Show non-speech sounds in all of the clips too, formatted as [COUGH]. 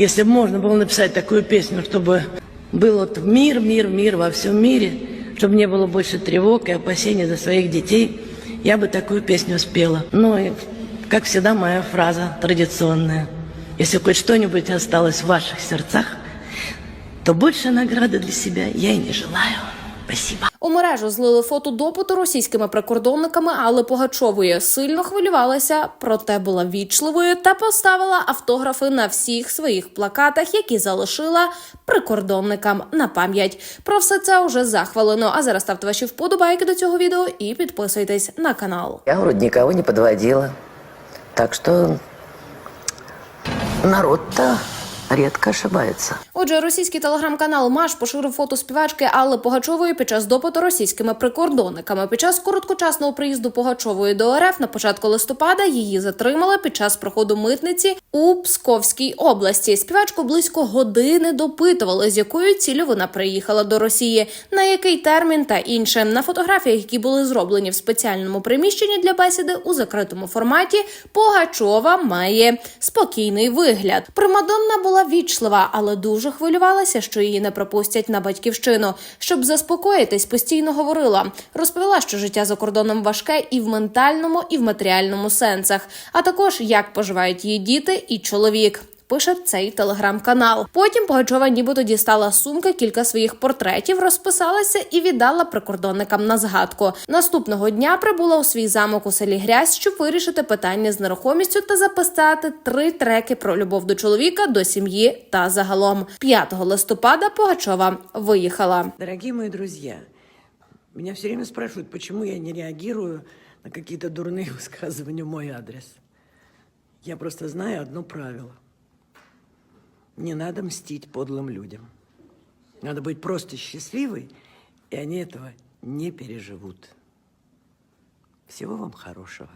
Если бы можно было написать такую песню, чтобы был вот мир, мир, мир во всем мире, чтобы не было больше тревог и опасений за своих детей, я бы такую песню спела. Ну и, как всегда, моя фраза традиционная. Если хоть что-нибудь осталось в ваших сердцах, то больше награды для себя я и не желаю. Спасибо. У мережу злили фото допиту російськими прикордонниками, але Погачової сильно хвилювалася, проте була вічливою та поставила автографи на всіх своїх плакатах, які залишила прикордонникам на пам'ять. Про все це уже захвалено. А зараз ставте ваші вподобайки до цього відео і підписуйтесь на канал. Я вроде никого не подводила. Так что народ-то редко ошибаються. Отже, російський телеграм-канал Маш поширив фото співачки Алли Погачової під час допиту російськими прикордонниками. Під час короткочасного приїзду Погачової до РФ на початку листопада її затримали під час проходу митниці у Псковській області. Співачку близько години допитували, з якою ціллю вона приїхала до Росії, на який термін та інше. На фотографіях, які були зроблені в спеціальному приміщенні для бесіди у закритому форматі, Погачова має спокійний вигляд. Примадонна була вічлива, але дуже хвилювалася, що її не пропустять на батьківщину. Щоб заспокоїтись, постійно говорила. Розповіла, що життя за кордоном важке і в ментальному, і в матеріальному сенсах, а також як поживають її діти і чоловік. Пише цей телеграм-канал. Потім Погачова нібито дістала з сумки кілька своїх портретів, розписалася і віддала прикордонникам на згадку. Наступного дня прибула у свій замок у селі Грязь, щоб вирішити питання з нерухомістю та записати три треки про любов до чоловіка, до сім'ї та загалом. 5 листопада Погачова виїхала. Дорогие мои друзья, меня все время спрашивают, почему я не реагирую на какие-то дурные [LAUGHS] высказывания в мой адрес. Я просто знаю одно правило. Не надо мстить подлым людям. Надо быть просто счастливой, и они этого не переживут. Всего вам хорошего.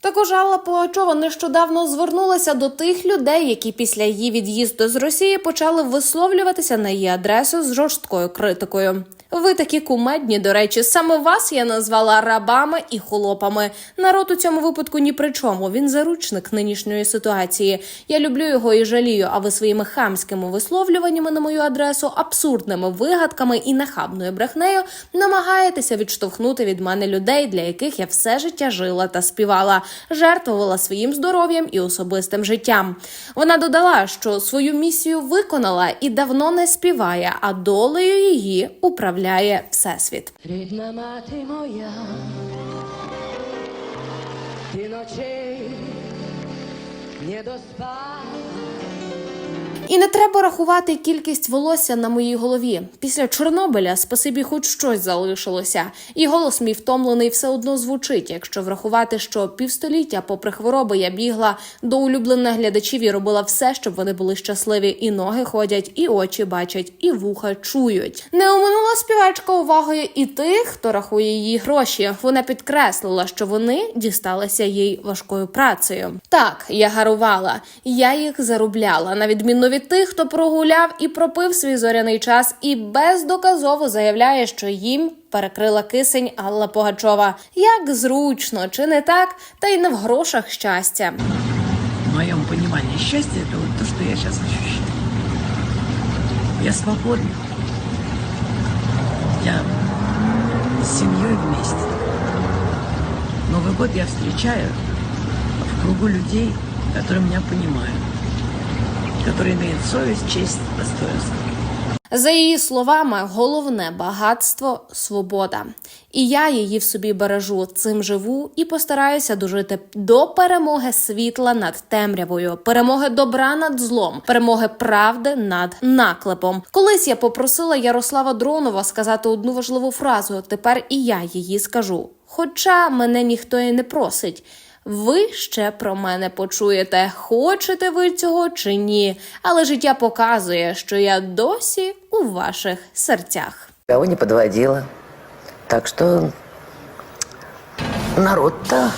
Також Алла Пугачова нещодавно звернулася до тих людей, які після її від'їзду з Росії почали висловлюватися на її адресу з жорсткою критикою. Ви такі кумедні, до речі, саме вас я назвала рабами і холопами. Народ у цьому випадку ні при чому. Він заручник нинішньої ситуації. Я люблю його і жалію. А ви своїми хамськими висловлюваннями на мою адресу, абсурдними вигадками і нахабною брехнею намагаєтеся відштовхнути від мене людей, для яких я все життя жила та співала, жертвувала своїм здоров'ям і особистим життям. Вона додала, що свою місію виконала і давно не співає, а долею її управляє всесвіт. Рідна мати моя, ти ночей не доспала. І не треба рахувати кількість волосся на моїй голові. Після Чорнобиля спасибі хоч щось залишилося. І голос мій втомлений все одно звучить, якщо врахувати, що півстоліття, попри хвороби, я бігла до улюблених глядачів і робила все, щоб вони були щасливі. І ноги ходять, і очі бачать, і вуха чують. Не оминула співачка увагою і тих, хто рахує її гроші. Вона підкреслила, що вони дісталися їй важкою працею. Так, я гарувала, я їх заробляла, на відміну від тих, хто прогуляв і пропив свій зоряний час, і бездоказово заявляє, що їм перекрила кисень Алла Погачова. Як зручно, чи не так? Та й не в грошах щастя. В моем понимании счастье – это вот то, что я сейчас ощущаю. Я свободна. Я с семьей вместе. Новый год я встречаю в кругу людей, которые меня понимают, которые имеют совесть, честь, достоинство. За її словами, головне багатство свобода. І я її в собі бережу, цим живу і постараюся дожити до перемоги світла над темрявою, перемоги добра над злом, перемоги правди над наклепом. Колись я попросила Ярослава Дронова сказати одну важливу фразу. Тепер і я її скажу. Хоча мене ніхто і не просить. Ви ще про мене почуєте, хочете ви цього чи ні. Але життя показує, що я досі у ваших серцях. Кого не подводила. Так что народ-то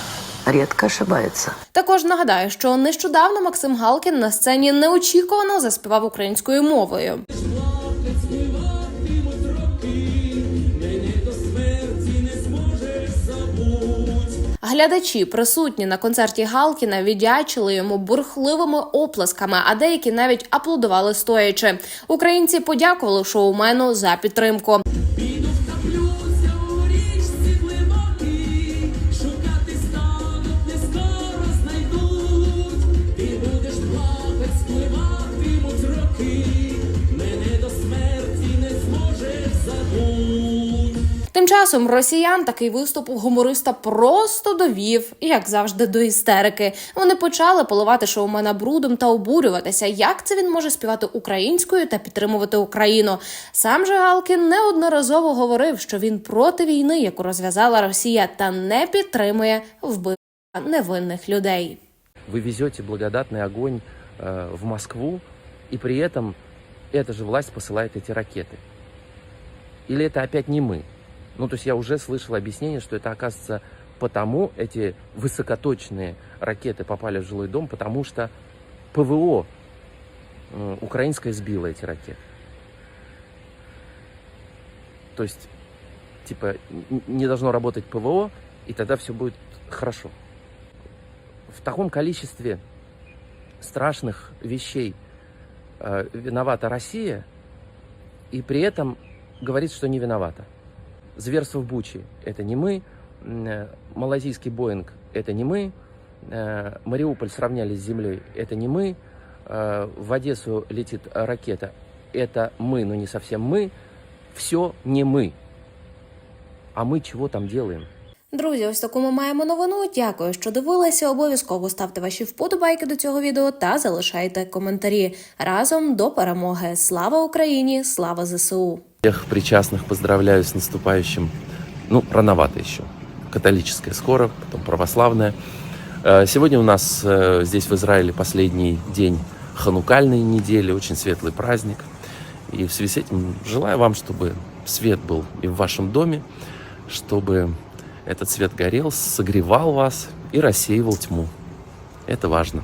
редко ошибается. Також нагадаю, що нещодавно Максим Галкін на сцені неочікувано заспівав українською мовою. Глядачі, присутні на концерті Галкіна, віддячили йому бурхливими оплесками, а деякі навіть аплодували стоячи. Українці подякували шоумену за підтримку. Тим часом росіян такий виступ у гумориста просто довів, як завжди, до істерики. Вони почали поливати шоумена брудом та обурюватися, як це він може співати українською та підтримувати Україну. Сам же Галкін неодноразово говорив, що він проти війни, яку розв'язала Росія, та не підтримує вбивства невинних людей. Вы везете благодатный огонь э, в Москву, и при этом эта же власть посылает эти ракеты. Или это опять не мы? Ну, то есть я уже слышал объяснение, что это, оказывается, потому эти высокоточные ракеты попали в жилой дом, потому что ПВО украинское сбило эти ракеты. То есть, типа, не должно работать ПВО, и тогда все будет хорошо в таком количестве страшных вещей э, виновата Россия, и при этом говорит, что не виновата. Зверство в Буче – это не мы, э, малазийский Боинг – это не мы, э, Мариуполь сравняли с землей – это не мы, э, в Одессу летит ракета – это мы, но не совсем мы, все не мы. А мы чего там делаем? Друзі, ось таку ми маємо новину. Дякую, що дивилися. Обов'язково ставте ваші вподобайки до цього відео та залишайте коментарі. Разом до перемоги. Слава Україні! Слава ЗСУ! Всех причастных поздравляю с наступающим. Ну, рановато еще. Католическое скоро, потом православное. Э, Сегодня у нас э, здесь в Израиле последний день ханукальной недели, очень светлый праздник. И в связи с этим желаю вам, чтобы свет был и в вашем доме, чтобы этот свет горел, согревал вас и рассеивал тьму. Это важно.